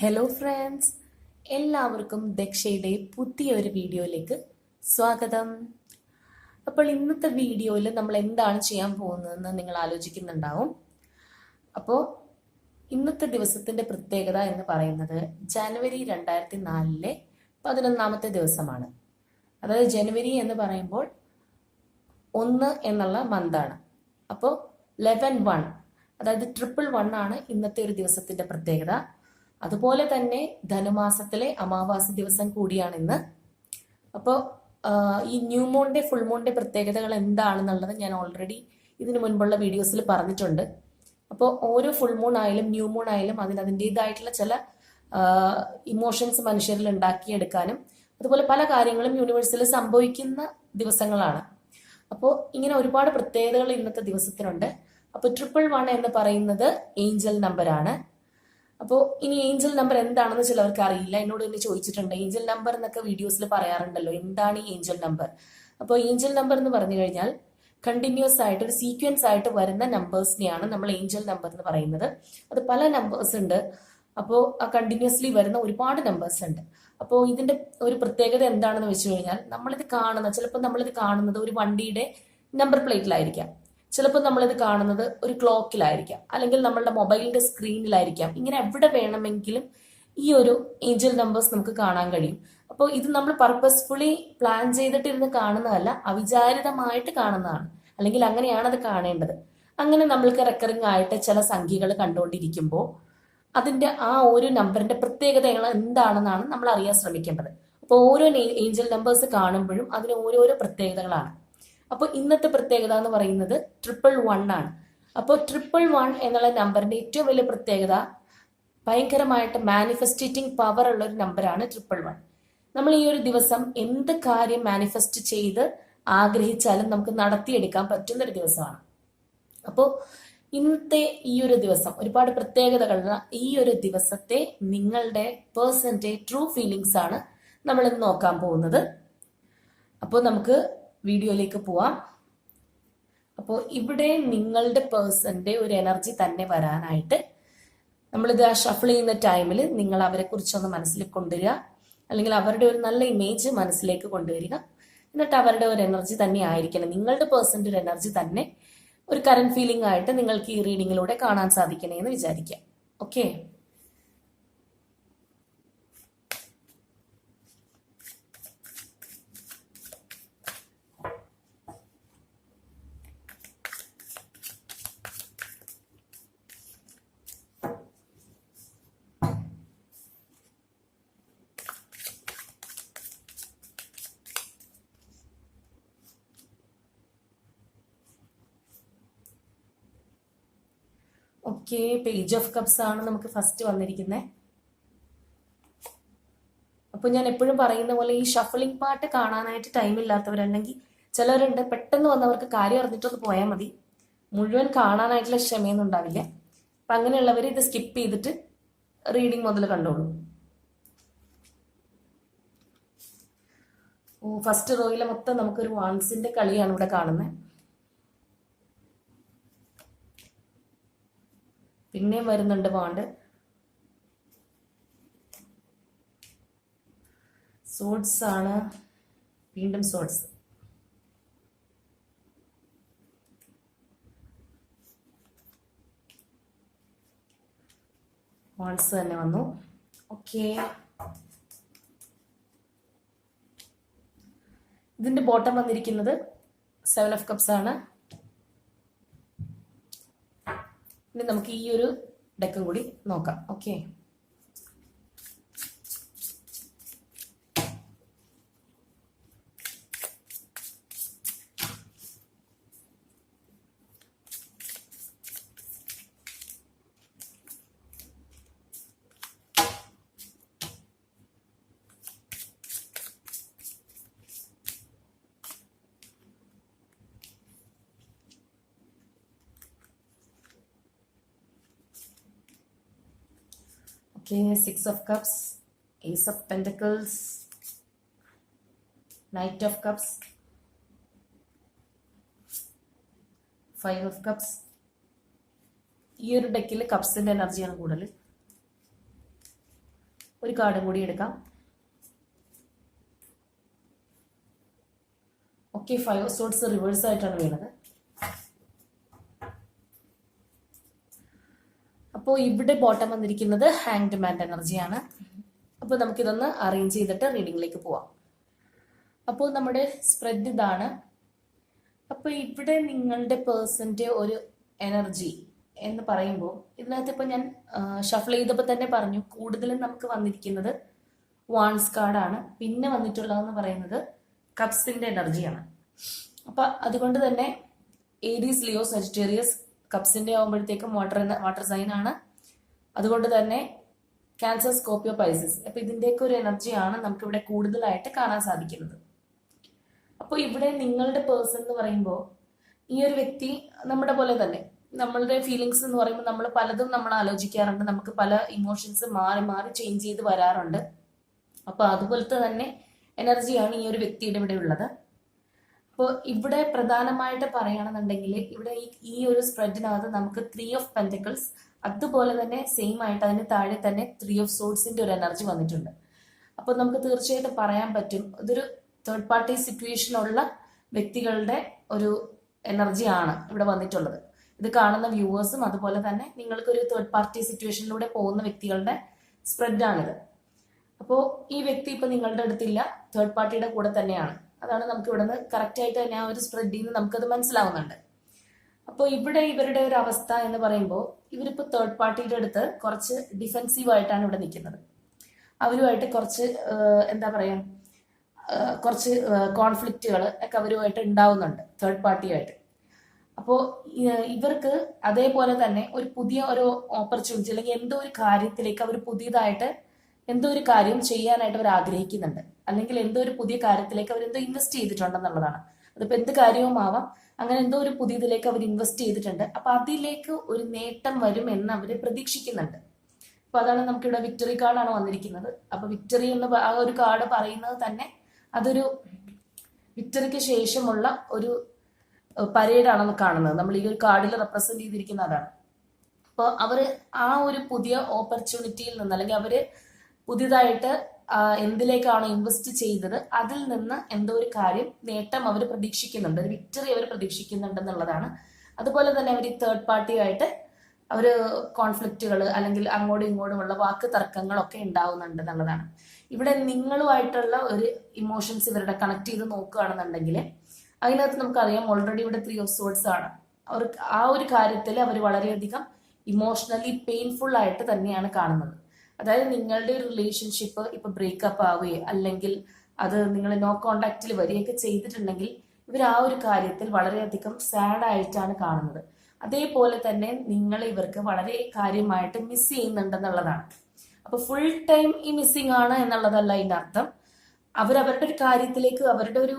Hello friends എല്ലാവർക്കും ദക്ഷയുടെ പുതിയൊരു വീഡിയോയിലേക്ക് സ്വാഗതം. അപ്പോൾ ഇന്നത്തെ വീഡിയോയിൽ നമ്മൾ എന്താണ് ചെയ്യാൻ പോകുന്നതെന്ന് നിങ്ങൾ ആലോചിക്കുന്നുണ്ടാവും. അപ്പോൾ ഇന്നത്തെ ദിവസത്തിന്റെ പ്രത്യേകത എന്ന് പറയുന്നത് ജനുവരി രണ്ടായിരത്തി നാലിലെ പതിനൊന്നാമത്തെ ദിവസമാണ്. അതായത് ജനുവരി എന്ന് പറയുമ്പോൾ ഒന്ന് എന്നുള്ള മന്താണ് അപ്പോൾ ലെവൻ വൺ അതായത് ട്രിപ്പിൾ വൺ ആണ് ഇന്നത്തെ ഒരു ദിവസത്തിന്റെ പ്രത്യേകത. അതുപോലെ തന്നെ ധനുമാസത്തിലെ അമാവാസി ദിവസം കൂടിയാണ് ഇന്ന് അപ്പോൾ ഈ ന്യൂ മൂണിന്റെ ഫുൾ മൂണിന്റെ പ്രത്യേകതകൾ എന്താണെന്നുള്ളത് ഞാൻ ഓൾറെഡി ഇതിനു മുൻപുള്ള വീഡിയോസിൽ പറഞ്ഞിട്ടുണ്ട്. അപ്പോൾ ഓരോ ഫുൾ മൂൺ ആയാലും ന്യൂ മൂൺ ആയാലും അതിന് അതിന്റെതായിട്ടുള്ള ചില ഇമോഷൻസ് മനുഷ്യരിൽ ഉണ്ടാക്കിയെടുക്കാനും അതുപോലെ പല കാര്യങ്ങളും യൂണിവേഴ്സിൽ സംഭവിക്കുന്ന ദിവസങ്ങളാണ്. അപ്പോൾ ഇങ്ങനെ ഒരുപാട് പ്രത്യേകതകൾ ഇന്നത്തെ ദിവസത്തിനുണ്ട്. അപ്പോൾ ട്രിപ്പിൾ വൺ എന്ന് പറയുന്നത് ഏഞ്ചൽ നമ്പറാണ് അപ്പോൾ ഇനി ഏഞ്ചൽ നമ്പർ എന്താണെന്ന് ചിലവർക്ക് അറിയില്ല. എന്നോട് തന്നെ ചോദിച്ചിട്ടുണ്ട്. ഏഞ്ചൽ നമ്പർ എന്നൊക്കെ വീഡിയോസിൽ പറയാറുണ്ടല്ലോ. എന്താണ് ഈ ഏഞ്ചൽ നമ്പർ? അപ്പോൾ ഏഞ്ചൽ നമ്പർ എന്ന് പറഞ്ഞു കഴിഞ്ഞാൽ കണ്ടിന്യൂസ് ആയിട്ട് ഒരു സീക്വൻസ് ആയിട്ട് വരുന്ന നമ്പേഴ്സിനെയാണ് നമ്മൾ ഏഞ്ചൽ നമ്പർ എന്ന് പറയുന്നത്. അത് പല നമ്പേഴ്സ് ഉണ്ട്. അപ്പോൾ കണ്ടിന്യൂസ്ലി വരുന്ന ഒരുപാട് നമ്പേഴ്സ് ഉണ്ട്. അപ്പോൾ ഇതിന്റെ ഒരു പ്രത്യേകത എന്താണെന്ന് വെച്ച് കഴിഞ്ഞാൽ നമ്മളിത് കാണുന്ന ചിലപ്പോൾ നമ്മളിത് കാണുന്നത് ഒരു വണ്ടിയുടെ നമ്പർ പ്ലേറ്റിലായിരിക്കാം ചിലപ്പോൾ നമ്മളിത് കാണുന്നത് ഒരു ക്ലോക്കിലായിരിക്കാം. അല്ലെങ്കിൽ നമ്മളുടെ മൊബൈലിന്റെ സ്ക്രീനിലായിരിക്കാം. ഇങ്ങനെ എവിടെ വേണമെങ്കിലും ഈ ഒരു ഏഞ്ചൽ നമ്പേഴ്സ് നമുക്ക് കാണാൻ കഴിയും. അപ്പോൾ ഇത് നമ്മൾ പർപ്പസ്ഫുള്ളി പ്ലാൻ ചെയ്തിട്ടിരുന്ന് കാണുന്നതല്ല അവിചാരിതമായിട്ട് കാണുന്നതാണ്. അല്ലെങ്കിൽ അങ്ങനെയാണ് അത് കാണേണ്ടത്. അങ്ങനെ നമ്മൾക്ക് റെക്കറിംഗ് ആയിട്ട് ചില സംഖ്യകൾ കണ്ടുകൊണ്ടിരിക്കുമ്പോൾ അതിന്റെ ആ ഒരു നമ്പറിന്റെ പ്രത്യേകത എന്താണെന്നാണ് നമ്മൾ അറിയാൻ ശ്രമിക്കേണ്ടത്. അപ്പോൾ ഓരോ ഏഞ്ചൽ നമ്പേഴ്സ് കാണുമ്പോഴും അതിന് ഓരോരോ പ്രത്യേകതകളാണ്. അപ്പോൾ ഇന്നത്തെ പ്രത്യേകത എന്ന് പറയുന്നത് ട്രിപ്പിൾ വൺ ആണ്. അപ്പോൾ ട്രിപ്പിൾ വൺ എന്നുള്ള നമ്പറിന്റെ ഏറ്റവും വലിയ പ്രത്യേകത ഭയങ്കരമായിട്ട് മാനിഫെസ്റ്റേറ്റിംഗ് പവർ ഉള്ള ഒരു നമ്പറാണ് ട്രിപ്പിൾ വൺ നമ്മൾ ഈ ഒരു ദിവസം എന്ത് കാര്യം മാനിഫെസ്റ്റ് ചെയ്ത് ആഗ്രഹിച്ചാലും നമുക്ക് നടത്തിയെടുക്കാൻ പറ്റുന്ന ഒരു ദിവസമാണ്. അപ്പോൾ ഇന്നത്തെ ഈ ഒരു ദിവസം ഒരുപാട് പ്രത്യേകതകളുള്ള ഈ ഒരു ദിവസത്തെ നിങ്ങളുടെ പേഴ്സന്റെ ട്രൂ ഫീലിങ്സ് ആണ് നമ്മൾ ഇന്ന് നോക്കാൻ പോകുന്നത്. അപ്പോൾ നമുക്ക് വീഡിയോയിലേക്ക് പോവാം. അപ്പോൾ ഇവിടെ നിങ്ങളുടെ പേഴ്സന്റെ ഒരു എനർജി തന്നെ വരാനായിട്ട് നമ്മളിത് ആ ഷഫിൾ ചെയ്യുന്ന ടൈമിൽ നിങ്ങൾ അവരെ കുറിച്ചൊന്ന് മനസ്സിൽ കൊണ്ടുവരിക. അല്ലെങ്കിൽ അവരുടെ ഒരു നല്ല ഇമേജ് മനസ്സിലേക്ക് കൊണ്ടുവരിക. എന്നിട്ട് അവരുടെ ഒരു എനർജി തന്നെ ആയിരിക്കണം. നിങ്ങളുടെ പേഴ്സന്റെ ഒരു എനർജി തന്നെ ഒരു കറണ്ട് ഫീലിംഗ് ആയിട്ട് നിങ്ങൾക്ക് ഈ റീഡിങ്ങിലൂടെ കാണാൻ സാധിക്കണേ എന്ന് വിചാരിക്കാം. Okay okay page of cups ആണ് നമുക്ക് ഫസ്റ്റ് വന്നിരിക്കുന്നത് അപ്പൊ ഞാൻ എപ്പോഴും പറയുന്ന പോലെ ഈ ഷഫിളിംഗ് പാട്ട് കാണാനായിട്ട് ടൈം ഇല്ലാത്തവരല്ലെങ്കിൽ ചിലരുണ്ട് പെട്ടെന്ന് വന്നവർക്ക് കാര്യം അറിഞ്ഞിട്ടൊന്ന് പോയാൽ മതി. മുഴുവൻ കാണാനായിട്ടുള്ള ക്ഷമയൊന്നും ഉണ്ടാവില്ല. അപ്പൊ അങ്ങനെയുള്ളവർ ഇത് സ്കിപ്പ് ചെയ്തിട്ട് റീഡിങ് മുതൽ കണ്ടോളൂ. ഓ ഫസ്റ്റ് റോയിലെ മൊത്തം നമുക്കൊരു വാൺസിന്റെ കളിയാണ് ഇവിടെ കാണുന്നത് പിന്നെയും വരുന്നുണ്ട് ബോണ്ട് സോഡ്സ് ആണ്. വീണ്ടും സോഡ്സ് ബോൺസ് തന്നെ വന്നു. ഓക്കെ ഇതിന്റെ ബോട്ടം വന്നിരിക്കുന്നത് സെവൻ ഓഫ് കപ്സ് ആണ്. ഇനി നമുക്ക് ഈ ഒരു ഡെക്കും കൂടി നോക്കാം. Okay Okay, six of cups ace of Pentacles, knight of cups five of cups ഈ ഒരു ഡെക്കിൽ കപ്സിന്റെ എനർജിയാണ് കൂടുതൽ ഒരു കാർഡും കൂടി എടുക്കാം. Okay five of swords reverse ആയിട്ടാണ് വീണത്. അപ്പോൾ ഇവിടെ ബോട്ടം വന്നിരിക്കുന്നത് ഹാങ് ഡിമാൻഡ് എനർജിയാണ് അപ്പോൾ നമുക്കിതൊന്ന് അറേഞ്ച് ചെയ്തിട്ട് റീഡിങ്ങിലേക്ക് പോവാം. അപ്പോൾ നമ്മുടെ സ്പ്രെഡ് ഇതാണ്. അപ്പോൾ ഇവിടെ നിങ്ങളുടെ പേഴ്സന്റെ ഒരു എനർജി എന്ന് പറയുമ്പോൾ ഇതിനകത്ത് ഇപ്പം ഞാൻ ഷഫിൾ ചെയ്തപ്പോൾ തന്നെ പറഞ്ഞു കൂടുതലും നമുക്ക് വന്നിരിക്കുന്നത് വാൺസ് കാർഡാണ് പിന്നെ വന്നിട്ടുള്ളതെന്ന് പറയുന്നത് കപ്സിന്റെ എനർജിയാണ് അപ്പൊ അതുകൊണ്ട് തന്നെ ഏരീസ് ലിയോ സജിറ്റേറിയസ് കപ്സിന്റെ ആകുമ്പോഴത്തേക്കും വാട്ടർ വാട്ടർ സൈൻ ആണ്. അതുകൊണ്ട് തന്നെ ക്യാൻസർ സ്കോപ്പിയോ പൈസസ് അപ്പൊ ഇതിന്റെയൊക്കെ ഒരു എനർജിയാണ് നമുക്ക് ഇവിടെ കൂടുതലായിട്ട് കാണാൻ സാധിക്കുന്നത്. അപ്പോൾ ഇവിടെ നിങ്ങളുടെ പേഴ്സൺ എന്ന് പറയുമ്പോൾ ഈ ഒരു വ്യക്തി നമ്മുടെ പോലെ തന്നെ നമ്മളുടെ ഫീലിങ്സ് എന്ന് പറയുമ്പോൾ നമ്മൾ പലതും നമ്മൾ ആലോചിക്കാറുണ്ട്. നമുക്ക് പല ഇമോഷൻസ് മാറി മാറി ചേഞ്ച് ചെയ്ത് വരാറുണ്ട്. അപ്പൊ അതുപോലത്തെ തന്നെ എനർജിയാണ് ഈ ഒരു വ്യക്തിയുടെ ഇവിടെ ഉള്ളത്. അപ്പോൾ ഇവിടെ പ്രധാനമായിട്ട് പറയുകയാണെന്നുണ്ടെങ്കിൽ ഇവിടെ ഈ ഈ ഒരു സ്പ്രെഡിനകത്ത് നമുക്ക് ത്രീ ഓഫ് പെന്റക്കിൾസ് അതുപോലെ തന്നെ സെയിം ആയിട്ട് അതിന് താഴെ തന്നെ ത്രീ ഓഫ് സോഡ്സിന്റെ ഒരു എനർജി വന്നിട്ടുണ്ട്. അപ്പോൾ നമുക്ക് തീർച്ചയായിട്ടും പറയാൻ പറ്റും ഇതൊരു തേർഡ് പാർട്ടി സിറ്റുവേഷനുള്ള വ്യക്തികളുടെ ഒരു എനർജിയാണ് ഇവിടെ വന്നിട്ടുള്ളത്. ഇത് കാണുന്ന വ്യൂവേഴ്സും അതുപോലെ തന്നെ നിങ്ങൾക്കൊരു തേർഡ് പാർട്ടി സിറ്റുവേഷനിലൂടെ പോകുന്ന വ്യക്തികളുടെ സ്പ്രെഡാണിത് അപ്പോൾ ഈ വ്യക്തി ഇപ്പൊ നിങ്ങളുടെ അടുത്തില്ല തേർഡ് പാർട്ടിയുടെ കൂടെ തന്നെയാണ്. അതാണ് നമുക്ക് ഇവിടുന്ന് കറക്റ്റ് ആയിട്ട് തന്നെ ആ ഒരു സ്പ്രെഡിൽ നിന്ന് നമുക്കത് മനസ്സിലാവുന്നുണ്ട്. അപ്പോൾ ഇവിടെ ഇവരുടെ ഒരു അവസ്ഥ എന്ന് പറയുമ്പോൾ ഇവരിപ്പോ തേർഡ് പാർട്ടിയുടെ അടുത്ത് കുറച്ച് ഡിഫെൻസീവ് ആയിട്ടാണ് ഇവിടെ നിൽക്കുന്നത്. അവരുമായിട്ട് കുറച്ച് എന്താ പറയാ കുറച്ച് കോൺഫ്ലിക്റ്റുകൾ ഒക്കെ അവരുമായിട്ട് ഉണ്ടാവുന്നുണ്ട് തേർഡ് പാർട്ടിയായിട്ട് അപ്പോൾ ഇവർക്ക് അതേപോലെ തന്നെ ഒരു പുതിയ ഒരു ഓപ്പർച്യൂണിറ്റി അല്ലെങ്കിൽ എന്തോ ഒരു കാര്യത്തിലേക്ക് അവർ പുതിയതായിട്ട് എന്തോ ഒരു കാര്യം ചെയ്യാനായിട്ട് അവർ ആഗ്രഹിക്കുന്നുണ്ട്. അല്ലെങ്കിൽ എന്തോ ഒരു പുതിയ കാര്യത്തിലേക്ക് അവർ എന്തോ ഇൻവെസ്റ്റ് ചെയ്തിട്ടുണ്ടെന്നുള്ളതാണ്. അതിപ്പോ എന്ത് കാര്യവും ആവാം. അങ്ങനെ എന്തോ ഒരു പുതിയതിലേക്ക് അവർ ഇൻവെസ്റ്റ് ചെയ്തിട്ടുണ്ട്. അപ്പൊ അതിലേക്ക് ഒരു നേട്ടം വരും എന്ന് അവർ പ്രതീക്ഷിക്കുന്നുണ്ട്. അപ്പൊ അതാണ് നമുക്കിവിടെ വിക്ടറി കാർഡാണ് വന്നിരിക്കുന്നത്. അപ്പൊ വിക്ടറി എന്ന് ആ ഒരു കാർഡ് പറയുന്നത് തന്നെ അതൊരു വിക്ടറിക്ക് ശേഷമുള്ള ഒരു പരേഡാണെന്ന് കാണുന്നത്. നമ്മൾ ഈ ഒരു കാർഡിൽ റെപ്രസെന്റ് ചെയ്തിരിക്കുന്ന അതാണ് അപ്പോൾ അവർ ആ ഒരു പുതിയ ഓപ്പർച്യൂണിറ്റിയിൽ നിന്ന് അല്ലെങ്കിൽ അവർ പുതിയതായിട്ട് എന്തിലേക്കാണോ ഇൻവെസ്റ്റ് ചെയ്തത്? അതിൽ നിന്ന് എന്തോ ഒരു കാര്യം നേട്ടം അവർ പ്രതീക്ഷിക്കുന്നുണ്ട്. ഒരു വിക്ടറി അവർ പ്രതീക്ഷിക്കുന്നുണ്ട് എന്നുള്ളതാണ്. അതുപോലെ തന്നെ അവർ ഈ തേർഡ് പാർട്ടിയായിട്ട് അവർ കോൺഫ്ലിക്റ്റുകൾ അല്ലെങ്കിൽ അങ്ങോട്ടും ഇങ്ങോട്ടുമുള്ള വാക്ക് തർക്കങ്ങളൊക്കെ ഉണ്ടാവുന്നുണ്ട് എന്നുള്ളതാണ്. ഇവിടെ നിങ്ങളുമായിട്ടുള്ള ഒരു ഇമോഷൻസ് ഇവരുടെ കണക്ട് ചെയ്ത് നോക്കുകയാണെന്നുണ്ടെങ്കിൽ അതിനകത്ത് നമുക്കറിയാം ഓൾറെഡി ഇവിടെ ത്രീ ഓഫ് സോഡ്സ് ആണ്. അവർ ആ ഒരു കാര്യത്തിൽ അവർ വളരെയധികം ഇമോഷണലി പെയിൻഫുൾ ആയിട്ട് തന്നെയാണ് കാണുന്നത്. അതായത് നിങ്ങളുടെ ഒരു റിലേഷൻഷിപ്പ് ഇപ്പൊ ബ്രേക്കപ്പ് ആവുകയോ അല്ലെങ്കിൽ അത് നിങ്ങൾ നോ കോണ്ടാക്റ്റിൽ വരികയൊക്കെ ചെയ്തിട്ടുണ്ടെങ്കിൽ ഇവർ ആ ഒരു കാര്യത്തിൽ വളരെയധികം സാഡ് ആയിട്ടാണ് കാണുന്നത്. അതേപോലെ തന്നെ നിങ്ങൾ ഇവർക്ക് വളരെ കാര്യമായിട്ട് മിസ് ചെയ്യുന്നുണ്ടെന്നുള്ളതാണ്. അപ്പൊ ഫുൾ ടൈം ഈ മിസ്സിങ് ആണ് എന്നുള്ളതല്ല അതിന്റെ അർത്ഥം. അവരവരുടെ ഒരു കാര്യത്തിലേക്ക് അവരുടെ ഒരു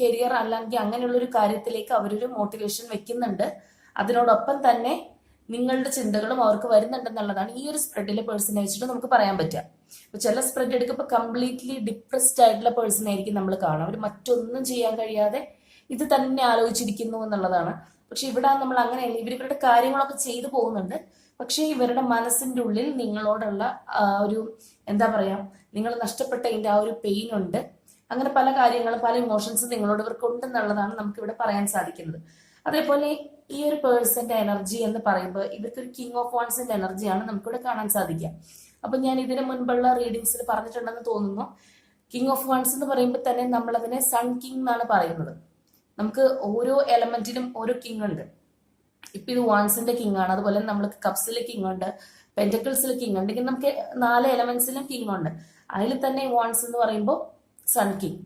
കരിയർ അല്ലെങ്കിൽ അങ്ങനെയുള്ള ഒരു കാര്യത്തിലേക്ക് അവരൊരു മോട്ടിവേഷൻ വെക്കുന്നുണ്ട്. അതിനോടൊപ്പം തന്നെ നിങ്ങളുടെ ചിന്തകളും അവർക്ക് വരുന്നുണ്ടെന്നുള്ളതാണ് ഈ ഒരു സ്പ്രെഡിലെ പേഴ്സണെ വെച്ചിട്ട് നമുക്ക് പറയാൻ പറ്റുക. അപ്പൊ ചില സ്പ്രെഡ് എടുക്കുമ്പോൾ കംപ്ലീറ്റ്ലി ഡിപ്രസ്ഡ് ആയിട്ടുള്ള പേഴ്സൺ ആയിരിക്കും നമ്മൾ കാണാം അവർ മറ്റൊന്നും ചെയ്യാൻ കഴിയാതെ ഇത് തന്നെ ആലോചിച്ചിരിക്കുന്നു എന്നുള്ളതാണ്. പക്ഷെ ഇവിടെ നമ്മൾ അങ്ങനെയല്ല ഇവർ ഇവരുടെ കാര്യങ്ങളൊക്കെ ചെയ്തു പോകുന്നുണ്ട്. പക്ഷെ ഇവരുടെ മനസ്സിന്റെ ഉള്ളിൽ നിങ്ങളോടുള്ള ഒരു എന്താ പറയാ നിങ്ങൾ നഷ്ടപ്പെട്ടതിന്റെ ആ ഒരു പെയിൻ ഉണ്ട്. അങ്ങനെ പല കാര്യങ്ങളും പല ഇമോഷൻസും നിങ്ങളോട് ഇവർക്ക് ഉണ്ടെന്നുള്ളതാണ് നമുക്ക് ഇവിടെ പറയാൻ സാധിക്കുന്നത്. അതേപോലെ ഈ ഒരു പേഴ്സന്റെ എനർജി എന്ന് പറയുമ്പോൾ ഇവർക്കൊരു കിങ് ഓഫ് വൺസിന്റെ എനർജിയാണ് നമുക്കിവിടെ കാണാൻ സാധിക്കുക. അപ്പൊ ഞാൻ ഇതിന് മുൻപുള്ള റീഡിങ്സിൽ പറഞ്ഞിട്ടുണ്ടെന്ന് തോന്നുന്നു. കിങ് ഓഫ് വൺസ് എന്ന് പറയുമ്പോൾ തന്നെ നമ്മൾ അതിനെ സൺ കിങ് എന്നാണ് പറയുന്നത്. നമുക്ക് ഓരോ എലമെന്റിനും ഓരോ കിങ് ഉണ്ട്. ഇപ്പൊ ഇത് വൺസിന്റെ കിങ് ആണ്. അതുപോലെ നമ്മൾ കപ്സിലെ കിങ് ഉണ്ട് പെന്റക്കിൾസിലെ കിങ് ഉണ്ട്. ഇങ്ങനെ നമുക്ക് നാല് എലമെന്റ്സിലും കിങ് ഉണ്ട്. അതിൽ തന്നെ വൺസ് എന്ന് പറയുമ്പോൾ സൺ കിങ്.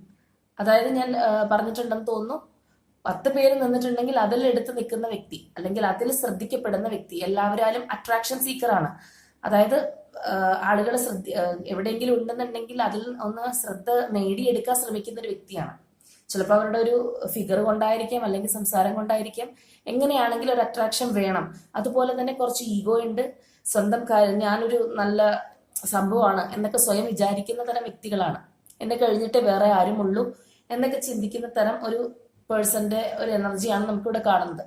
അതായത് ഞാൻ പറഞ്ഞിട്ടുണ്ടെന്ന് തോന്നുന്നു. പത്ത് പേര് നിന്നിട്ടുണ്ടെങ്കിൽ അതിൽ എടുത്ത് നിൽക്കുന്ന വ്യക്തി അല്ലെങ്കിൽ അതിൽ ശ്രദ്ധിക്കപ്പെടുന്ന വ്യക്തി എല്ലാവരും അട്രാക്ഷൻ സീക്കർ ആണ്. അതായത് ആളുകൾ ശ്രദ്ധ എവിടെയെങ്കിലും ഉണ്ടെന്നുണ്ടെങ്കിൽ അതിൽ ഒന്ന് ശ്രദ്ധ നേടിയെടുക്കാൻ ശ്രമിക്കുന്ന ഒരു വ്യക്തിയാണ്. ചിലപ്പോൾ അവരുടെ ഒരു ഫിഗർ കൊണ്ടായിരിക്കാം അല്ലെങ്കിൽ സംസാരം കൊണ്ടായിരിക്കാം. എങ്ങനെയാണെങ്കിലും ഒരു അട്രാക്ഷൻ വേണം. അതുപോലെ തന്നെ കുറച്ച് ഈഗോ ഉണ്ട്. സ്വന്തം കാര്യം ഞാനൊരു നല്ല സംഭവമാണ് എന്നൊക്കെ സ്വയം വിചാരിക്കുന്ന തരം വ്യക്തികളാണ്. എന്നെ കഴിഞ്ഞിട്ട് വേറെ ആരുമുള്ളൂ. എന്നൊക്കെ ചിന്തിക്കുന്ന തരം ഒരു പേഴ്സന്റെ ഒരു എനർജിയാണ് നമുക്കിവിടെ കാണുന്നത്.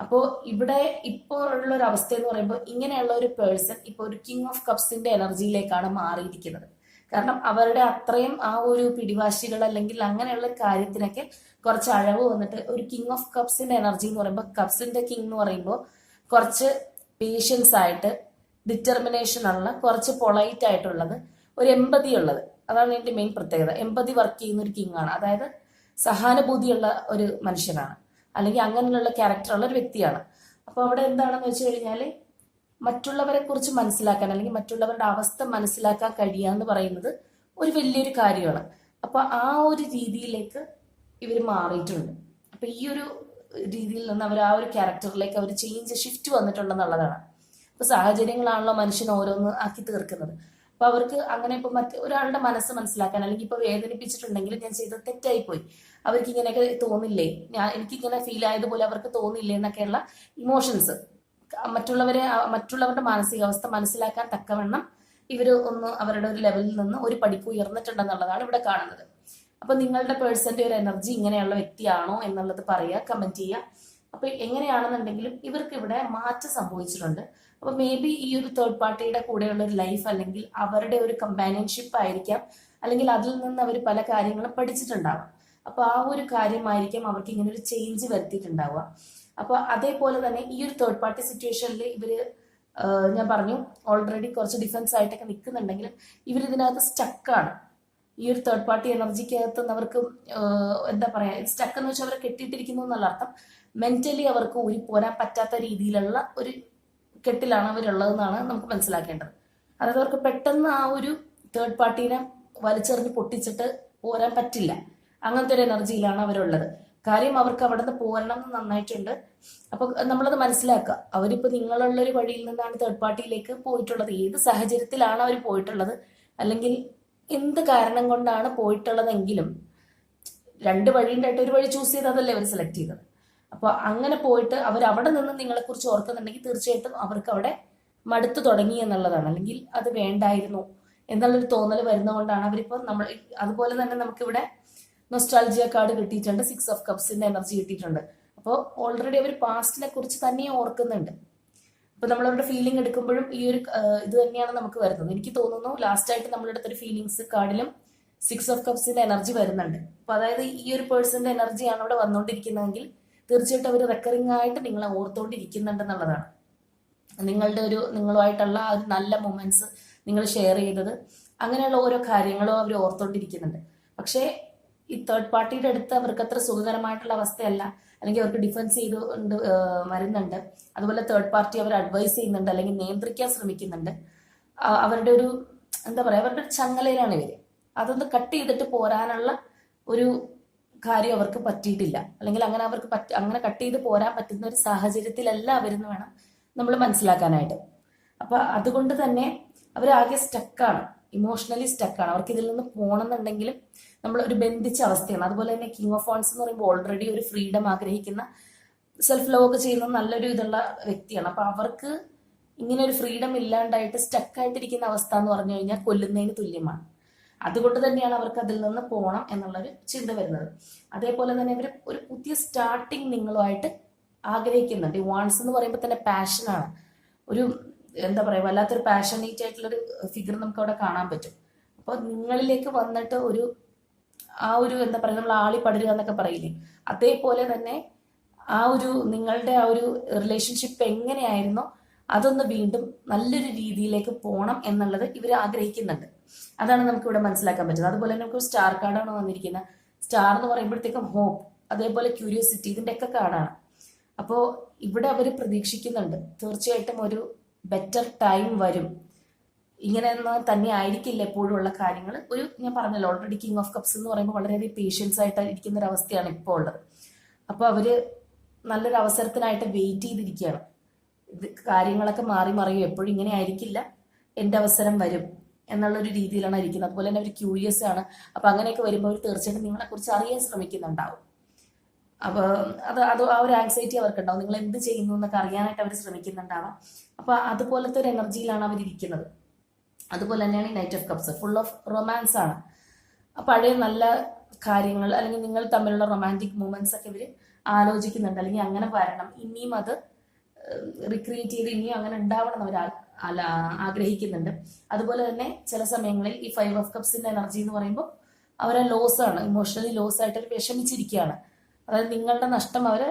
അപ്പോൾ ഇവിടെ ഇപ്പോൾ ഉള്ള ഒരു അവസ്ഥ എന്ന് പറയുമ്പോൾ ഇങ്ങനെയുള്ള ഒരു പേഴ്സൺ ഇപ്പോൾ ഒരു കിങ് ഓഫ് കപ്സിന്റെ എനർജിയിലേക്കാണ് മാറിയിരിക്കുന്നത്. കാരണം അവരുടെ അത്രയും ആ ഒരു പിടിവാശികൾ അല്ലെങ്കിൽ അങ്ങനെയുള്ള കാര്യത്തിനൊക്കെ കുറച്ച് അഴവ് വന്നിട്ട് ഒരു കിങ് ഓഫ് കപ്സിന്റെ എനർജി എന്ന് പറയുമ്പോൾ കപ്സിന്റെ കിങ് എന്ന് പറയുമ്പോൾ കുറച്ച് പേഷ്യൻസ് ആയിട്ട് ഡിറ്റർമിനേഷൻ ഉള്ള കുറച്ച് പൊളൈറ്റ് ആയിട്ടുള്ളത് ഒരു എമ്പതി ഉള്ളത്. അതാണ് എന്റെ മെയിൻ പ്രത്യേകത. എമ്പതി വർക്ക് ചെയ്യുന്ന ഒരു കിങ് ആണ്. അതായത് സഹാനുഭൂതിയുള്ള ഒരു മനുഷ്യനാണ്. അല്ലെങ്കിൽ അങ്ങനെയുള്ള ക്യാരക്ടറുള്ള ഒരു വ്യക്തിയാണ്. അപ്പോൾ അവിടെ എന്താണെന്ന് വെച്ച് കഴിഞ്ഞാൽ മറ്റുള്ളവരെ കുറിച്ച് മനസ്സിലാക്കാൻ അല്ലെങ്കിൽ മറ്റുള്ളവരുടെ അവസ്ഥ മനസ്സിലാക്കാൻ കഴിയുക എന്ന് പറയുന്നത് ഒരു വലിയൊരു കാര്യമാണ്. അപ്പോൾ ആ ഒരു രീതിയിലേക്ക് ഇവർ മാറിയിട്ടുണ്ട്. അപ്പോൾ ഈ ഒരു രീതിയിൽ നിന്ന് അവർ ആ ഒരു ക്യാരക്ടറിലേക്ക് അവർ ചേഞ്ച് ഷിഫ്റ്റ് വന്നിട്ടുണ്ടെന്നുള്ളതാണ്. അപ്പോൾ സാഹചര്യങ്ങളാണല്ലോ മനുഷ്യനെ ഓരോന്ന് ആക്കി തീർക്കുന്നത്. അപ്പൊ അവർക്ക് അങ്ങനെ ഇപ്പൊ മറ്റ് ഒരാളുടെ മനസ്സ് മനസ്സിലാക്കാൻ അല്ലെങ്കിൽ ഇപ്പൊ വേദനിപ്പിച്ചിട്ടുണ്ടെങ്കിൽ ഞാൻ ചെയ്ത തെറ്റായി പോയി അവർക്ക് ഇങ്ങനെയൊക്കെ തോന്നില്ലേ? ഞാൻ എനിക്ക് ഇങ്ങനെ ഫീൽ ആയതുപോലെ അവർക്ക് തോന്നില്ലേ എന്നൊക്കെയുള്ള ഇമോഷൻസ് മറ്റുള്ളവരെ മറ്റുള്ളവരുടെ മാനസികാവസ്ഥ മനസ്സിലാക്കാൻ തക്കവണ്ണം ഇവർ ഒന്ന് അവരുടെ ഒരു ലെവലിൽ നിന്ന് ഒരു പടിക്ക് ഉയർന്നിട്ടുണ്ടെന്നുള്ളതാണ് ഇവിടെ കാണുന്നത്. അപ്പൊ നിങ്ങളുടെ പേഴ്സന്റെ ഒരു എനർജി ഇങ്ങനെയുള്ള വ്യക്തിയാണോ എന്നുള്ളത് പറയുക കമന്റ് ചെയ്യുക. അപ്പൊ എങ്ങനെയാണെന്നുണ്ടെങ്കിലും ഇവർക്ക് ഇവിടെ മാറ്റം സംഭവിച്ചിട്ടുണ്ട്. അപ്പൊ മേ ബി ഈ ഒരു തേർഡ് പാർട്ടിയുടെ കൂടെയുള്ള ഒരു ലൈഫ് അല്ലെങ്കിൽ അവരുടെ ഒരു കമ്പാനിയൻഷിപ്പ് ആയിരിക്കാം. അല്ലെങ്കിൽ അതിൽ നിന്ന് അവർ പല കാര്യങ്ങളും പഠിച്ചിട്ടുണ്ടാവാം. അപ്പൊ ആ ഒരു കാര്യമായിരിക്കും അവർക്ക് ഇങ്ങനെ ഒരു ചേഞ്ച് വരുത്തിയിട്ടുണ്ടാവുക. അപ്പൊ അതേപോലെ തന്നെ ഈ ഒരു തേർഡ് പാർട്ടി സിറ്റുവേഷനിൽ ഇവർ ഞാൻ പറഞ്ഞു ഓൾറെഡി കുറച്ച് ഡിഫൻസ് ആയിട്ടൊക്കെ നിൽക്കുന്നുണ്ടെങ്കിലും ഇവർ ഇതിനകത്ത് സ്റ്റക്കാണ് ഈ ഒരു തേർഡ് പാർട്ടി എനർജിക്കകത്ത് അവർക്ക് എന്താ പറയാ സ്റ്റക്ക് എന്ന് വെച്ചാൽ അവരെ കെട്ടിയിട്ടിരിക്കുന്നു എന്നുള്ള അർത്ഥം. മെന്റലി അവർക്ക് ഊരി പോരാൻ പറ്റാത്ത രീതിയിലുള്ള ഒരു കെട്ടിലാണ് അവരുള്ളതെന്നാണ് നമുക്ക് മനസ്സിലാക്കേണ്ടത്. അതായത് അവർക്ക് പെട്ടെന്ന് ആ ഒരു തേർഡ് പാർട്ടീനെ വലിച്ചെറിഞ്ഞ് പൊട്ടിച്ചിട്ട് പോരാൻ പറ്റില്ല. അങ്ങനത്തെ ഒരു എനർജിയിലാണ് അവരുള്ളത്. കാര്യം അവർക്ക് അവിടെ നിന്ന് പോരണം എന്ന് നന്നായിട്ടുണ്ട്. അപ്പൊ നമ്മളത് മനസ്സിലാക്കുക. അവരിപ്പോ നിങ്ങളുള്ള ഒരു വഴിയിൽ നിന്നാണ് തേർഡ് പാർട്ടിയിലേക്ക് പോയിട്ടുള്ളത്. ഏത് സാഹചര്യത്തിലാണ് അവർ പോയിട്ടുള്ളത്? അല്ലെങ്കിൽ എന്ത് കാരണം കൊണ്ടാണ് പോയിട്ടുള്ളതെങ്കിലും രണ്ട് വഴിയുണ്ടായിട്ട് ഒരു വഴി ചൂസ് ചെയ്ത് അതല്ലേ അവർ സെലക്ട് ചെയ്തത്. അപ്പോൾ അങ്ങനെ പോയിട്ട് അവർ അവിടെ നിന്ന് നിങ്ങളെ കുറിച്ച് ഓർക്കുന്നുണ്ടെങ്കിൽ തീർച്ചയായിട്ടും അവർക്ക് അവിടെ മടുത്തു തുടങ്ങി എന്നുള്ളതാണ്. അല്ലെങ്കിൽ അത് വേണ്ടായിരുന്നു എന്നുള്ളൊരു തോന്നൽ വരുന്നതുകൊണ്ടാണ് അവരിപ്പോൾ നമ്മൾ അതുപോലെ തന്നെ നമുക്കിവിടെ നൊസ്റ്റാൾജിയ കാർഡ് കിട്ടിയിട്ടുണ്ട് സിക്സ് ഓഫ് കപ്സിന്റെ എനർജി കിട്ടിയിട്ടുണ്ട്. അപ്പോൾ ഓൾറെഡി അവർ പാസ്റ്റിനെ കുറിച്ച് തന്നെ ഓർക്കുന്നുണ്ട്. അപ്പൊ നമ്മളവരുടെ ഫീലിംഗ് എടുക്കുമ്പോഴും ഈ ഒരു ഇത് തന്നെയാണ് നമുക്ക് വരുന്നത്. എനിക്ക് തോന്നുന്നു ലാസ്റ്റ് ആയിട്ട് നമ്മളുടെ അടുത്തൊരു ഫീലിങ്സ് കാർഡിലും സിക്സ് ഓഫ് കപ്സിന്റെ എനർജി വരുന്നുണ്ട്. അപ്പൊ അതായത് ഈ ഒരു പേഴ്സന്റെ എനർജിയാണ് അവിടെ വന്നുകൊണ്ടിരിക്കുന്നതെങ്കിൽ തീർച്ചയായിട്ടും അവർ റെക്കറിംഗ് ആയിട്ട് നിങ്ങളെ ഓർത്തുകൊണ്ടിരിക്കുന്നുണ്ടെന്നുള്ളതാണ് നിങ്ങളുടെ ഒരു നിങ്ങളുമായിട്ടുള്ള ഒരു നല്ല മൊമെന്റ്സ് നിങ്ങൾ ഷെയർ ചെയ്തത് അങ്ങനെയുള്ള ഓരോ കാര്യങ്ങളും അവർ ഓർത്തുകൊണ്ടിരിക്കുന്നുണ്ട് പക്ഷേ ഈ തേർഡ് പാർട്ടിയുടെ അടുത്ത് അവർക്ക് അത്ര സുഖകരമായിട്ടുള്ള അവസ്ഥയല്ല. അല്ലെങ്കിൽ അവർക്ക് ഡിഫൻസ് ചെയ്തുകൊണ്ട് വരുന്നുണ്ട്. അതുപോലെ തേർഡ് പാർട്ടി അവർ അഡ്വൈസ് ചെയ്യുന്നുണ്ട് അല്ലെങ്കിൽ നിയന്ത്രിക്കാൻ ശ്രമിക്കുന്നുണ്ട്. അവരുടെ ഒരു എന്താ പറയുക അവരുടെ ചങ്ങലയിലാണ് ഇവർ. അതൊന്ന് കട്ട് ചെയ്തിട്ട് പോരാനുള്ള ഒരു കാര്യം അവർക്ക് പറ്റിയിട്ടില്ല. അല്ലെങ്കിൽ അങ്ങനെ അവർക്ക് പറ്റ അങ്ങനെ കട്ട് ചെയ്ത് പോരാൻ പറ്റുന്ന ഒരു സാഹചര്യത്തിലല്ല അവരെന്ന് വേണം നമ്മൾ മനസ്സിലാക്കാനായിട്ട്. അപ്പൊ അതുകൊണ്ട് തന്നെ അവർ ആകെ സ്റ്റക്കാണ് ഇമോഷണലി സ്റ്റക്കാണ് അവർക്ക് ഇതിൽ നിന്ന് പോകണം എന്നുണ്ടെങ്കിലും നമ്മൾ ഒരു ബന്ധിച്ച അവസ്ഥയാണ്. അതുപോലെ തന്നെ കിങ് ഓഫ് ഫോൺസ് എന്ന് പറയുമ്പോൾ ഓൾറെഡി ഒരു ഫ്രീഡം ആഗ്രഹിക്കുന്ന സെൽഫ് ലവ് ഒക്കെ ചെയ്യുന്ന നല്ലൊരു ഇതുള്ള വ്യക്തിയാണ്. അപ്പൊ അവർക്ക് ഇങ്ങനെ ഒരു ഫ്രീഡം ഇല്ലാണ്ടായിട്ട് സ്റ്റക്കായിട്ടിരിക്കുന്ന അവസ്ഥ എന്ന് പറഞ്ഞു കഴിഞ്ഞാൽ കൊല്ലുന്നതിന് തുല്യമാണ്. അതുകൊണ്ട് തന്നെയാണ് അവർക്ക് അതിൽ നിന്ന് പോകണം എന്നുള്ളൊരു ചിന്ത വരുന്നത്. അതേപോലെ തന്നെ ഇവർ ഒരു പുതിയ സ്റ്റാർട്ടിങ് നിങ്ങളുമായിട്ട് ആഗ്രഹിക്കുന്നുണ്ട്. ഈ വാൺസ് എന്ന് പറയുമ്പോൾ തന്നെ പാഷനാണ് ഒരു എന്താ പറയുക വല്ലാത്തൊരു പാഷനേറ്റ് ആയിട്ടുള്ളൊരു ഫിഗർ നമുക്ക് അവിടെ കാണാൻ പറ്റും. അപ്പോൾ നിങ്ങളിലേക്ക് വന്നിട്ട് ഒരു ആ ഒരു എന്താ പറയുക നമ്മൾ ആളി പടരുക എന്നൊക്കെ പറയില്ലേ? അതേപോലെ തന്നെ ആ ഒരു നിങ്ങളുടെ ആ ഒരു റിലേഷൻഷിപ്പ് എങ്ങനെയായിരുന്നോ അതൊന്ന് വീണ്ടും നല്ലൊരു രീതിയിലേക്ക് പോകണം എന്നുള്ളത് ഇവർ ആഗ്രഹിക്കുന്നുണ്ട്. അതാണ് നമുക്ക് ഇവിടെ മനസ്സിലാക്കാൻ പറ്റുന്നത്. അതുപോലെ തന്നെ നമുക്ക് സ്റ്റാർ കാർഡാണ് വന്നിരിക്കുന്നത്. സ്റ്റാർ എന്ന് പറയുമ്പോഴത്തേക്കും ഹോപ്പ് അതേപോലെ ക്യൂരിയോസിറ്റി ഇതിന്റെ ഒക്കെ കാർഡാണ്. അപ്പോൾ ഇവിടെ അവർ പ്രതീക്ഷിക്കുന്നുണ്ട്. തീർച്ചയായിട്ടും ഒരു ബെറ്റർ ടൈം വരും. ഇങ്ങനെ തന്നെ ആയിരിക്കില്ല എപ്പോഴും ഉള്ള കാര്യങ്ങൾ. ഒരു ഞാൻ പറഞ്ഞല്ലോ ഓൾറെഡി കിങ് ഓഫ് കപ്സ് എന്ന് പറയുമ്പോൾ വളരെയധികം പേഷ്യൻസ് ആയിട്ട് ഇരിക്കുന്ന ഒരു അവസ്ഥയാണ് ഇപ്പോൾ ഉള്ളത്. അപ്പോൾ അവർ നല്ലൊരു അവസരത്തിനായിട്ട് വെയിറ്റ് ചെയ്തിരിക്കുകയാണ്. ഇത് കാര്യങ്ങളൊക്കെ മാറി മറിയും. എപ്പോഴും ഇങ്ങനെ ആയിരിക്കില്ല. എന്റെ അവസരം വരും എന്നുള്ളൊരു രീതിയിലാണ് ഇരിക്കുന്നത്. അതുപോലെ തന്നെ അവർ ക്യൂരിയസ് ആണ്. അപ്പൊ അങ്ങനെയൊക്കെ വരുമ്പോൾ അവർ തീർച്ചയായിട്ടും നിങ്ങളെ കുറിച്ച് അറിയാൻ ശ്രമിക്കുന്നുണ്ടാവും. അപ്പോൾ അത് അത് ആ ഒരു ആൻസൈറ്റി അവർക്ക് ഉണ്ടാവും നിങ്ങൾ എന്ത് ചെയ്യുന്നു എന്നൊക്കെ അറിയാനായിട്ട് അവർ ശ്രമിക്കുന്നുണ്ടാവാം. അപ്പൊ അതുപോലത്തെ ഒരു എനർജിയിലാണ് അവർ ഇരിക്കുന്നത് അതുപോലെ തന്നെയാണ് ഈ knight of cups full of romance ആണ്. പഴയ നല്ല കാര്യങ്ങൾ അല്ലെങ്കിൽ നിങ്ങൾ തമ്മിലുള്ള റൊമാന്റിക് മൂമെന്റ്സ് ഒക്കെ ഇവർ ആലോചിക്കുന്നുണ്ട്. അല്ലെങ്കിൽ അങ്ങനെ വരണം. ഇനിയും അത് റിക്രിയേറ്റ് ചെയ്ത് ഇനിയും അങ്ങനെ ഉണ്ടാവണം അവർ ആഗ്രഹിക്കുന്നുണ്ട്. അതുപോലെ തന്നെ ചില സമയങ്ങളിൽ ഈ ഫൈവ് ഓഫ് കപ്സിന്റെ എനർജി എന്ന് പറയുമ്പോൾ അവരെ ലോസ് ആണ് ഇമോഷണലി ലോസ് ആയിട്ട് അവർ വിഷമിച്ചിരിക്കുകയാണ്. അതായത് നിങ്ങളുടെ നഷ്ടം അവരെ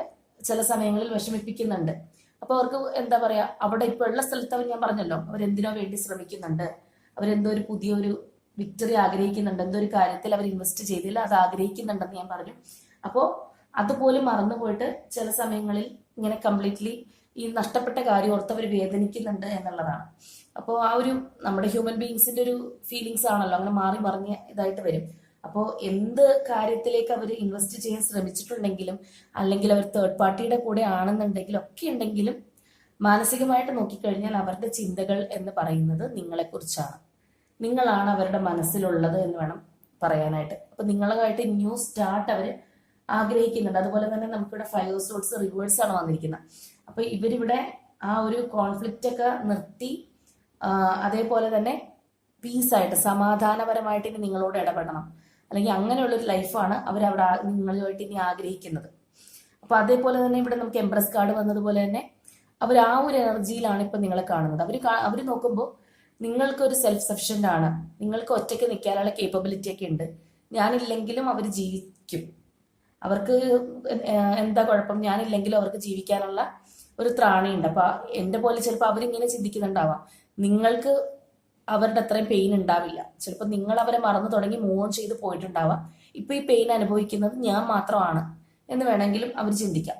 ചില സമയങ്ങളിൽ വിഷമിപ്പിക്കുന്നുണ്ട്. അപ്പൊ അവർക്ക് എന്താ പറയാ അവിടെ ഇപ്പൊ ഉള്ള സ്ഥലത്ത് അവർ ഞാൻ പറഞ്ഞല്ലോ അവർ എന്തിനോ വേണ്ടി ശ്രമിക്കുന്നുണ്ട്. അവരെന്തോ ഒരു പുതിയ ഒരു വിക്ടറി ആഗ്രഹിക്കുന്നുണ്ട് എന്തോ ഒരു കാര്യത്തിൽ അവർ ഇൻവെസ്റ്റ് ചെയ്തില്ല അത് ആഗ്രഹിക്കുന്നുണ്ടെന്ന് ഞാൻ പറഞ്ഞു. അപ്പോൾ അതുപോലും മറന്നുപോയിട്ട് ചില സമയങ്ങളിൽ ഇങ്ങനെ കംപ്ലീറ്റ്ലി ഈ നഷ്ടപ്പെട്ട കാര്യം ഓർത്ത് അവർ വേദനിക്കുന്നുണ്ട് എന്നുള്ളതാണ്. അപ്പോൾ ആ ഒരു നമ്മുടെ ഹ്യൂമൻ ബീങ്സിന്റെ ഒരു ഫീലിങ്സ് ആണല്ലോ. അങ്ങനെ മാറി മറിഞ്ഞ ഇതായിട്ട് വരും. അപ്പോൾ എന്ത് കാര്യത്തിലേക്ക് അവർ ഇൻവെസ്റ്റ് ചെയ്യാൻ ശ്രമിച്ചിട്ടുണ്ടെങ്കിലും അല്ലെങ്കിൽ അവർ തേർഡ് പാർട്ടിയുടെ കൂടെ ആണെന്നുണ്ടെങ്കിലും ഒക്കെ ഉണ്ടെങ്കിലും മാനസികമായിട്ട് നോക്കിക്കഴിഞ്ഞാൽ അവരുടെ ചിന്തകൾ എന്ന് പറയുന്നത് നിങ്ങളെക്കുറിച്ചാണ്. നിങ്ങളാണ് അവരുടെ മനസ്സിലുള്ളത് എന്ന് വേണം പറയാനായിട്ട്. അപ്പൊ നിങ്ങളുമായിട്ട് ന്യൂ സ്റ്റാർട്ട് അവർ ആഗ്രഹിക്കുന്നുണ്ട്. അതുപോലെ തന്നെ നമുക്കിവിടെ ഫൈവ് സോട്സ് റിവേഴ്സ് ആണ് വന്നിരിക്കുന്നത്. അപ്പൊ ഇവരിവിടെ ആ ഒരു കോൺഫ്ലിക്റ്റ് ഒക്കെ നിർത്തി അതേപോലെ തന്നെ പീസായിട്ട് സമാധാനപരമായിട്ട് ഇനി നിങ്ങളോട് ഇടപെടണം. അല്ലെങ്കിൽ അങ്ങനെയുള്ളൊരു ലൈഫാണ് അവരവിടെ നിങ്ങളുമായിട്ട് ഇനി ആഗ്രഹിക്കുന്നത്. അപ്പൊ അതേപോലെ തന്നെ ഇവിടെ നമുക്ക് എംപ്രസ് കാർഡ് വന്നതുപോലെ തന്നെ അവർ ആ ഒരു എനർജിയിലാണ് ഇപ്പൊ നിങ്ങളെ കാണുന്നത്. അവർ അവർ നോക്കുമ്പോൾ നിങ്ങൾക്ക് ഒരു സെൽഫ് സഫിഷ്യന്റ് ആണ്. നിങ്ങൾക്ക് ഒറ്റയ്ക്ക് നിൽക്കാനുള്ള കേപ്പബിലിറ്റി ഒക്കെ ഉണ്ട്. ഞാനില്ലെങ്കിലും അവർ ജീവിക്കും. അവർക്ക് എന്താ കുഴപ്പം? ഞാനില്ലെങ്കിലും അവർക്ക് ജീവിക്കാനുള്ള ഒരു ത്രാണിയുണ്ട്. അപ്പൊ എന്റെ പോലെ ചിലപ്പോൾ അവരിങ്ങനെ ചിന്തിക്കുന്നുണ്ടാവാം. നിങ്ങൾക്ക് അവരുടെ അത്രയും പെയിൻ ഉണ്ടാവില്ല. ചിലപ്പോൾ നിങ്ങൾ അവരെ മറന്നു തുടങ്ങി മൂവ് ചെയ്ത് പോയിട്ടുണ്ടാവാം. ഇപ്പൊ ഈ പെയിൻ അനുഭവിക്കുന്നത് ഞാൻ മാത്രമാണ് എന്ന് വേണമെങ്കിലും അവർ ചിന്തിക്കാം.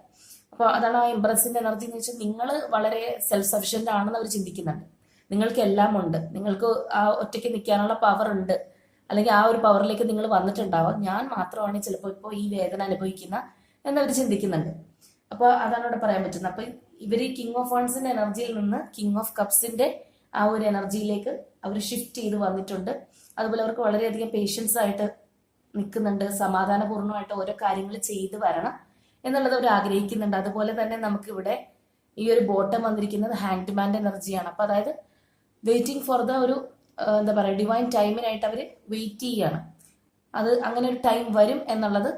അപ്പൊ അതാണ് ആ എംബ്രസിന്റെ എനർജി എന്ന് വെച്ചാൽ നിങ്ങൾ വളരെ സെൽഫ് സഫിഷ്യന്റ് ആണെന്ന് അവർ ചിന്തിക്കുന്നുണ്ട്. നിങ്ങൾക്ക് എല്ലാം ഉണ്ട്. നിങ്ങൾക്ക് ആ ഒറ്റയ്ക്ക് നിൽക്കാനുള്ള പവർ ഉണ്ട്. അല്ലെങ്കിൽ ആ ഒരു പവറിലേക്ക് നിങ്ങൾ വന്നിട്ടുണ്ടാവാം. ഞാൻ മാത്രമാണ് ചിലപ്പോൾ ഇപ്പോൾ ഈ വേദന അനുഭവിക്കുന്ന എന്നവർ ചിന്തിക്കുന്നുണ്ട്. അപ്പോൾ അതാണ് ഇവിടെ പറയാൻ പറ്റുന്നത്. അപ്പൊ ഇവർ കിങ് ഓഫ് വൺസിന്റെ എനർജിയിൽ നിന്ന് കിങ് ഓഫ് കപ്സിന്റെ ആ ഒരു എനർജിയിലേക്ക് അവർ ഷിഫ്റ്റ് ചെയ്ത് വന്നിട്ടുണ്ട്. അതുപോലെ അവർക്ക് വളരെയധികം പേഷ്യൻസ് ആയിട്ട് നിൽക്കുന്നുണ്ട്. സമാധാനപൂർണമായിട്ട് ഓരോ കാര്യങ്ങൾ ചെയ്ത് വരണം എന്നുള്ളത് അവർ ആഗ്രഹിക്കുന്നുണ്ട്. അതുപോലെ തന്നെ നമുക്കിവിടെ ഈ ഒരു ബോട്ടം വന്നിരിക്കുന്നത് ഹാൻഡ് മാൻഡ് എനർജിയാണ് അപ്പൊ അതായത് വെയിറ്റിംഗ് ഫോർ ദ ഒരു എന്താ പറയുക ഡിവൈൻ ടൈമിനായിട്ട് അവർ വെയിറ്റ് ചെയ്യാണ്. അത് അങ്ങനെ ഒരു ടൈം വരും എന്നുള്ളത്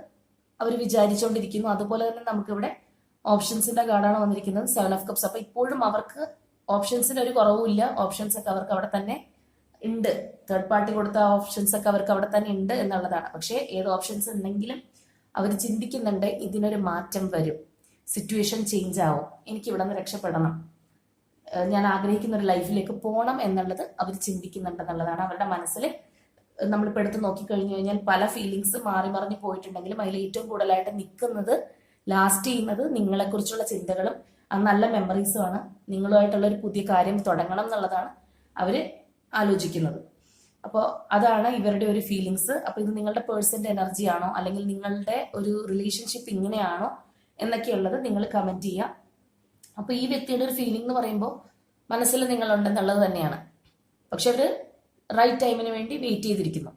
അവർ വിചാരിച്ചുകൊണ്ടിരിക്കുന്നു അതുപോലെ തന്നെ നമുക്കിവിടെ ഓപ്ഷൻസിന്റെ കാർഡാണ് വന്നിരിക്കുന്നത് സെവൻ ഓഫ് കപ്സ് അപ്പൊ ഇപ്പോഴും അവർക്ക് ഓപ്ഷൻസിന് ഒരു കുറവുമില്ല ഓപ്ഷൻസ് ഒക്കെ അവർക്ക് അവിടെ തന്നെ ഉണ്ട്. തേർഡ് പാർട്ടി കൊടുത്ത ഓപ്ഷൻസ് ഒക്കെ അവർക്ക് അവിടെ തന്നെ ഉണ്ട് എന്നുള്ളതാണ്. പക്ഷേ ഏത് ഓപ്ഷൻസ് ഉണ്ടെങ്കിലും അവർ ചിന്തിക്കുന്നുണ്ട് ഇതിനൊരു മാറ്റം വരും. സിറ്റുവേഷൻ ചേഞ്ച് ആവും. എനിക്ക് ഇവിടെ നിന്ന് രക്ഷപ്പെടണം. ഞാൻ ആഗ്രഹിക്കുന്ന ഒരു ലൈഫിലേക്ക് പോകണം എന്നുള്ളത് അവർ ചിന്തിക്കുന്നുണ്ട് എന്നുള്ളതാണ് അവരുടെ മനസ്സിൽ. നമ്മളിപ്പോൾ എടുത്ത് നോക്കിക്കഴിഞ്ഞു കഴിഞ്ഞാൽ പല ഫീലിങ്സ് മാറി മറിഞ്ഞ് പോയിട്ടുണ്ടെങ്കിലും അതിൽ ഏറ്റവും കൂടുതലായിട്ട് നിൽക്കുന്നത് ലാസ്റ്റ് ചെയ്യുന്നത് നിങ്ങളെക്കുറിച്ചുള്ള ചിന്തകളും ആ നല്ല മെമ്മറീസുമാണ് നിങ്ങളുമായിട്ടുള്ള ഒരു പുതിയ കാര്യം തുടങ്ങണം എന്നുള്ളതാണ് അവർ ആലോചിക്കുന്നത്. അപ്പോൾ അതാണ് ഇവരുടെ ഒരു ഫീലിങ്സ് അപ്പോൾ ഇത് നിങ്ങളുടെ പേഴ്സന്റ് എനർജി ആണോ അല്ലെങ്കിൽ നിങ്ങളുടെ ഒരു റിലേഷൻഷിപ്പ് ഇങ്ങനെയാണോ എന്നൊക്കെയുള്ളത് നിങ്ങൾ കമന്റ് ചെയ്യാം അപ്പോൾ ഈ വ്യക്തിയുടെ ഒരു ഫീലിംഗ് എന്ന് പറയുമ്പോൾ മനസ്സിൽ നിങ്ങളുണ്ടെന്നുള്ളത് തന്നെയാണ്. പക്ഷെ അവർ റൈറ്റ് ടൈമിന് വേണ്ടി വെയിറ്റ് ചെയ്തിരിക്കുന്നു.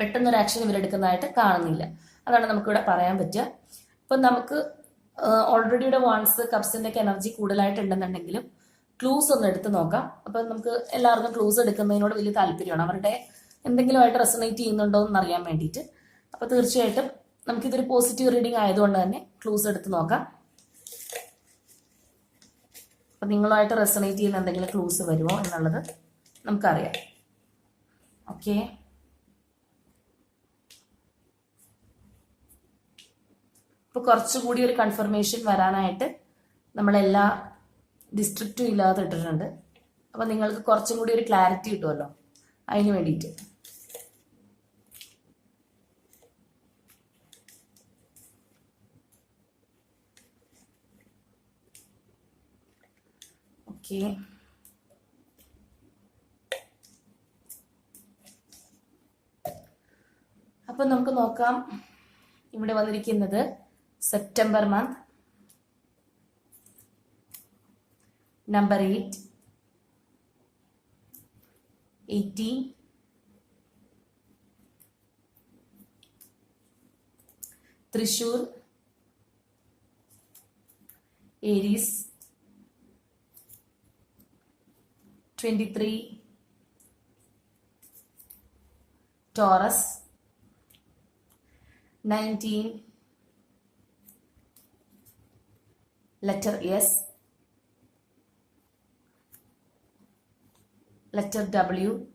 പെട്ടെന്നൊരു ആക്ഷൻ ഇവരെടുക്കുന്നതായിട്ട് കാണുന്നില്ല. അതാണ് നമുക്കിവിടെ പറയാൻ പറ്റുക. അപ്പം നമുക്ക് ഓൾറെഡി ഇവിടെ വാൺസ് കപ്സിന്റെ ഒക്കെ എനർജി കൂടുതലായിട്ടുണ്ടെന്നുണ്ടെങ്കിലും ക്ലൂസ് ഒന്ന് എടുത്ത് നോക്കാം. അപ്പൊ നമുക്ക് എല്ലാവർക്കും ക്ലൂസ് എടുക്കുന്നതിനോട് വലിയ താല്പര്യമാണ്. അവരുടെ എന്തെങ്കിലുമായിട്ട് റെസണേറ്റ് ചെയ്യുന്നുണ്ടോ എന്ന് അറിയാൻ വേണ്ടിയിട്ട്. അപ്പൊ തീർച്ചയായിട്ടും നമുക്കിതൊരു പോസിറ്റീവ് റീഡിംഗ് ആയതുകൊണ്ട് തന്നെ ക്ലൂസ് എടുത്ത് നോക്കാം. അപ്പൊ നിങ്ങളുമായിട്ട് റെസണേറ്റ് ചെയ്യുന്ന എന്തെങ്കിലും ക്ലൂസ് വരുമോ എന്നുള്ളത് നമുക്കറിയാം. ഓക്കെ ഇപ്പൊ കുറച്ചുകൂടി ഒരു കൺഫർമേഷൻ വരാനായിട്ട് നമ്മളെല്ലാ ഡിസ്ട്രിക്റ്റും ഇല്ലാതെ ഇട്ടിട്ടുണ്ട്. അപ്പൊ നിങ്ങൾക്ക് കുറച്ചും കൂടി ഒരു ക്ലാരിറ്റി കിട്ടുമല്ലോ. അതിന് വേണ്ടിയിട്ട്. ഓക്കെ അപ്പൊ നമുക്ക് നോക്കാം. ഇവിടെ വന്നിരിക്കുന്നത് September month. Number 8, 80, 'Trishur', Aries, 23, Taurus, 19, letter S, letter W,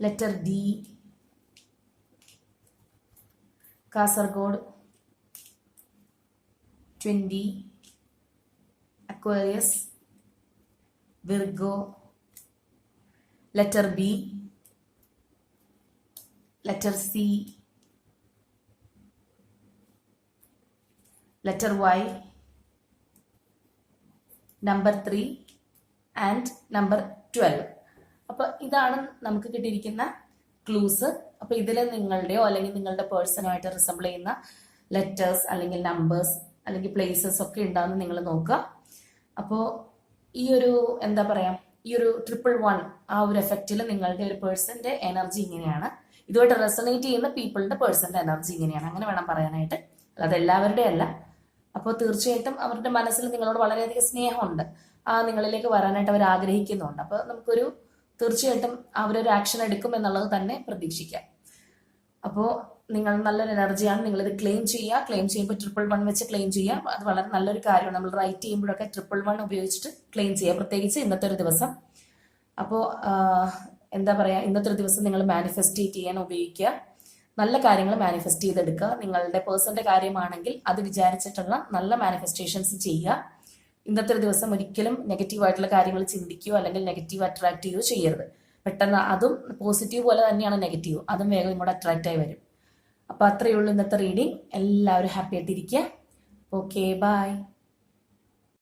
letter D, Kasargod, 20, Aquarius, Virgo, letter B, letter C, letter Y, number three and number twelve അപ്പോൾ ഇതാണ് നമുക്ക് കിട്ടിയിരിക്കുന്ന ക്ലൂസ് അപ്പോൾ ഇതിൽ നിങ്ങളുടെയോ അല്ലെങ്കിൽ നിങ്ങളുടെ പേഴ്സണുമായിട്ട് റിസംബിൾ ചെയ്യുന്ന ലെറ്റേഴ്സ് അല്ലെങ്കിൽ നമ്പേഴ്സ് അല്ലെങ്കിൽ പ്ലേസസ് ഒക്കെ ഉണ്ടാകുന്ന നിങ്ങൾ നോക്കുക. അപ്പോൾ ഈ ഒരു എന്താ പറയാ ഈ ഒരു ട്രിപ്പിൾ വൺ ആ ഒരു എഫക്റ്റിൽ നിങ്ങളുടെ ഒരു പേഴ്സന്റെ എനർജി ഇങ്ങനെയാണ്. ഇതുമായിട്ട് റെസണേറ്റ് ചെയ്യുന്ന പീപ്പിളിന്റെ പേഴ്സന്റെ എനർജി ഇങ്ങനെയാണ്. അങ്ങനെ വേണം പറയാനായിട്ട്. അല്ലാതെ എല്ലാവരുടെയും അല്ല. അപ്പോൾ തീർച്ചയായിട്ടും അവരുടെ മനസ്സിൽ നിങ്ങളോട് വളരെയധികം സ്നേഹമുണ്ട്. ആ നിങ്ങളിലേക്ക് വരാനായിട്ട് അവർ ആഗ്രഹിക്കുന്നുണ്ട്. അപ്പോൾ നമുക്കൊരു തീർച്ചയായിട്ടും അവരൊരു ആക്ഷൻ എടുക്കും എന്നുള്ളത് തന്നെ പ്രതീക്ഷിക്കാം. അപ്പോൾ നിങ്ങൾ നല്ലൊരു എനർജിയാണ് നിങ്ങളിത് ക്ലെയിം ചെയ്യുക. ക്ലെയിം ചെയ്യുമ്പോൾ ട്രിപ്പിൾ വൺ വെച്ച് ക്ലെയിം ചെയ്യുക അത് വളരെ നല്ലൊരു കാര്യമാണ്. നമ്മൾ റൈറ്റ് ചെയ്യുമ്പോഴൊക്കെ ട്രിപ്പിൾ വൺ ഉപയോഗിച്ചിട്ട് ക്ലെയിം ചെയ്യുക. പ്രത്യേകിച്ച് ഇന്നത്തെ ഒരു ദിവസം. അപ്പോൾ എന്താ പറയുക ഇന്നത്തെ ഒരു ദിവസം നിങ്ങൾ മാനിഫെസ്റ്റേറ്റ് ചെയ്യാൻ ഉപയോഗിക്കുക. നല്ല കാര്യങ്ങൾ മാനിഫെസ്റ്റ് ചെയ്തെടുക്കുക. നിങ്ങളുടെ പേഴ്സന്റെ കാര്യമാണെങ്കിൽ അത് വിചാരിച്ചിട്ടുള്ള നല്ല മാനിഫെസ്റ്റേഷൻസ് ചെയ്യുക. ഇന്നത്തെ ഒരു ദിവസം ഒരിക്കലും നെഗറ്റീവ് ആയിട്ടുള്ള കാര്യങ്ങൾ ചിന്തിക്കുകയോ അല്ലെങ്കിൽ നെഗറ്റീവ് അട്രാക്ട് ചെയ്യുകയോ ചെയ്യരുത്. പെട്ടെന്ന് അതും പോസിറ്റീവ് പോലെ തന്നെയാണ് നെഗറ്റീവ് അതും വേഗം ഇങ്ങോട്ട് അട്രാക്റ്റ് ആയി വരും. അപ്പോൾ അത്രയേ ഉള്ളൂ ഇന്നത്തെ റീഡിങ് എല്ലാവരും ഹാപ്പി ആയിട്ടിരിക്കുക. Okay bye